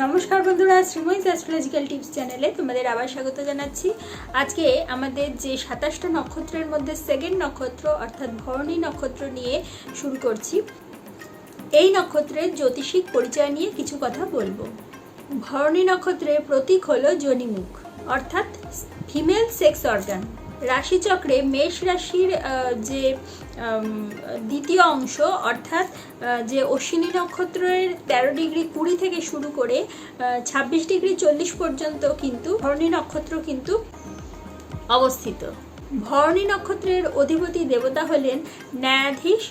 নমস্কার বন্ধুরা, শ্রীময়ীস astrological tips চ্যানেলে তোমাদের আবার স্বাগত জানাচ্ছি। আজকে আমাদের যে সাতাশটা নক্ষত্রের মধ্যে সেকেন্ড নক্ষত্র, অর্থাৎ ভরণী নক্ষত্র নিয়ে শুরু করছি। এই নক্ষত্রের জ্যোতিষিক পরিচয় নিয়ে কিছু কথা বলব। ভরণী নক্ষত্রের প্রতীক হলো যোনিমুখ অর্থাৎ ফিমেল সেক্স অর্গান রাশিচক্রে মেষ রাশির যে দ্বিতীয় অংশ, অর্থাৎ যে অশ্বিনী নক্ষত্রের তেরো ডিগ্রি কুড়ি থেকে শুরু করে ছাব্বিশ ডিগ্রি চল্লিশ পর্যন্ত কিন্তু ভরণী নক্ষত্র কিন্তু অবস্থিত। ভরণী নক্ষত্রের অধিপতি দেবতা হলেন ন্যায়াধীশ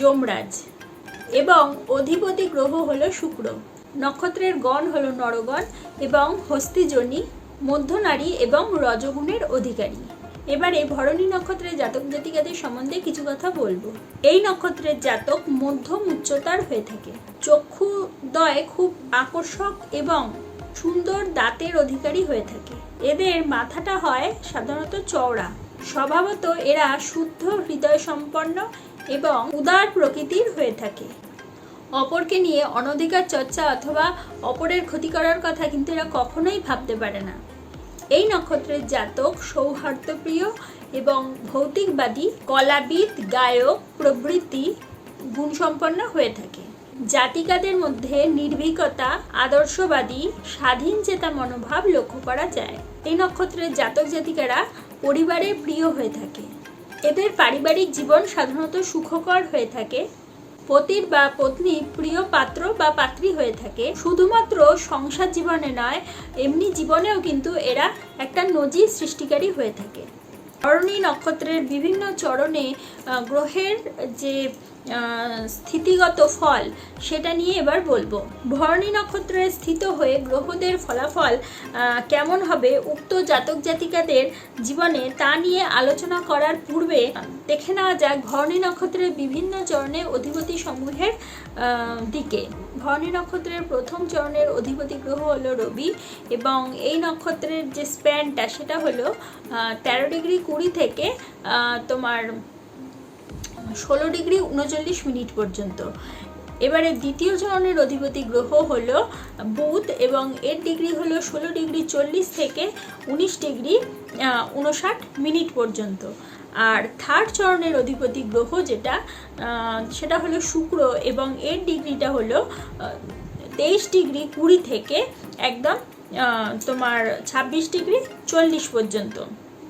যমরাজ এবং অধিপতি গ্রহ হলো শুক্র। নক্ষত্রের গণ হল নরগণ এবং হস্তিজনী, মধ্যনারী এবং রজগুণের অধিকারী। এবারে ভরণী নক্ষত্রের জাতক জাতিকাদের সম্বন্ধে কিছু কথা বলব। এই নক্ষত্রের জাতক মধ্যম উচ্চতার হয়ে থাকে। চক্ষুদয় খুব আকর্ষক এবং সুন্দর দাঁতের অধিকারী হয়ে থাকে। এদের মাথাটা হয় সাধারণত চওড়া। স্বভাবত এরা শুদ্ধ হৃদয় সম্পন্ন এবং উদার প্রকৃতির হয়ে থাকে। অপরকে নিয়ে অনধিকার চর্চা অথবা অপরের ক্ষতি করার কথা কিন্তু এরা কখনোই ভাবতে পারে না। এই নক্ষত্রের জাতক সৌহার্দ্যপ্রিয় এবং ভৌতিকবাদী, কলাবিদ, গায়ক, প্রভৃতি গুণসম্পন্ন হয়ে থাকে। জাতিকাদের মধ্যে নির্ভীকতা, আদর্শবাদী, স্বাধীন চেতা মনোভাব লক্ষ্য করা যায়। এই নক্ষত্রের জাতক জাতিকারা পরিবারে প্রিয় হয়ে থাকে। এদের পারিবারিক জীবন সাধারণত সুখকর হয়ে থাকে। পতির বা পত্নী প্রিয় পাত্র বা পাত্রী হয়ে থাকে। শুধুমাত্র সংসার জীবনে নয়, এমনি জীবনেও কিন্তু এরা একটা নজির সৃষ্টিকারী হয়ে থাকে। অরণী নক্ষত্রের বিভিন্ন চরণে গ্রহের যে স্থিতিগত ফল, সেটা নিয়ে এবার বলব। ভরণী নক্ষত্রে স্থিত হয়ে গ্রহদের ফলাফল কেমন হবে উক্ত জাতক জাতিকাদের জীবনে তা নিয়ে আলোচনা করার পূর্বে দেখে নেওয়া যাক ভরণী নক্ষত্রের বিভিন্ন চরণে অধিপতি সমূহের দিকে। ভরণী নক্ষত্রের প্রথম চরণের অধিপতি গ্রহ হলো রবি এবং এই নক্ষত্রের যে স্প্যানটা সেটা হলো তেরো ডিগ্রি কুড়ি থেকে তোমার ষোলো ডিগ্রি উনচল্লিশ মিনিট পর্যন্ত। এবারে দ্বিতীয় চরণের অধিপতি গ্রহ হল বুধ এবং এর ডিগ্রি হলো ষোলো ডিগ্রি চল্লিশ থেকে উনিশ ডিগ্রি উনষাট মিনিট পর্যন্ত। আর থার্ড চরণের অধিপতি গ্রহ যেটা সেটা হলো শুক্র এবং এর ডিগ্রিটা হলো তেইশ ডিগ্রি কুড়ি থেকে একদম তোমার ছাব্বিশ ডিগ্রি চল্লিশ পর্যন্ত।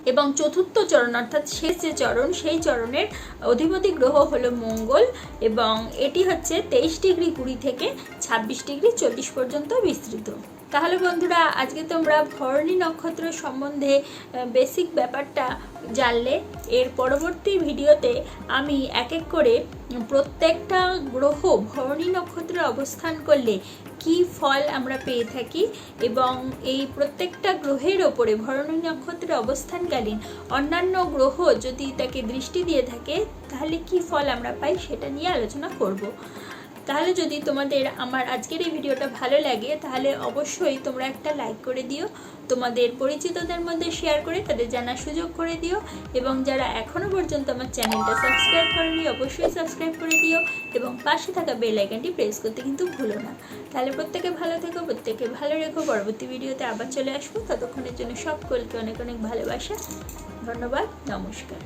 এবং চতুর্থ চরণ অর্থাৎ শেষ যে চরণ, সেই চরণের অধিপতি গ্রহ হলো মঙ্গল এবং এটি হচ্ছে তেইশ ডিগ্রি কুড়ি থেকে ছাব্বিশ ডিগ্রি চল্লিশ পর্যন্ত বিস্তৃত। তাহলে বন্ধুরা, আজকে তোমরা ভরণী নক্ষত্র সম্বন্ধে বেসিক ব্যাপারটা জানলে। এর পরবর্তী ভিডিওতে আমি এক এক করে প্রত্যেকটা গ্রহ ভরণী নক্ষত্রে অবস্থান করলে কি ফল আমরা পেয়ে থাকি এবং এই প্রত্যেকটা গ্রহের ওপরে ভরণী নক্ষত্রে অবস্থানকালীন অন্যান্য গ্রহ যদি তাকে দৃষ্টি দিয়ে থাকে, তাহলে কি ফল আমরা পাই সেটা নিয়ে আলোচনা করব। তাহলে যদি তোমাদের আমার আজকের এই ভিডিওটা ভালো লাগে, তাহলে অবশ্যই তোমরা একটা লাইক করে দিও, তোমাদের পরিচিতদের মধ্যে শেয়ার করে তাদের জানার সুযোগ করে দিও, এবং যারা এখনও পর্যন্ত আমার চ্যানেলটা সাবস্ক্রাইব করেনি, অবশ্যই সাবস্ক্রাইব করে দিও, এবং পাশে থাকা বেল আইকনটি প্রেস করতে কিন্তু ভুলো না। তাহলে প্রত্যেকে ভালো থেকো, প্রত্যেকে ভালো রেখো, পরবর্তী ভিডিওতে আবার চলে আসব। ততক্ষণের জন্য সকলকে অনেক অনেক ভালোবাসা, ধন্যবাদ, নমস্কার।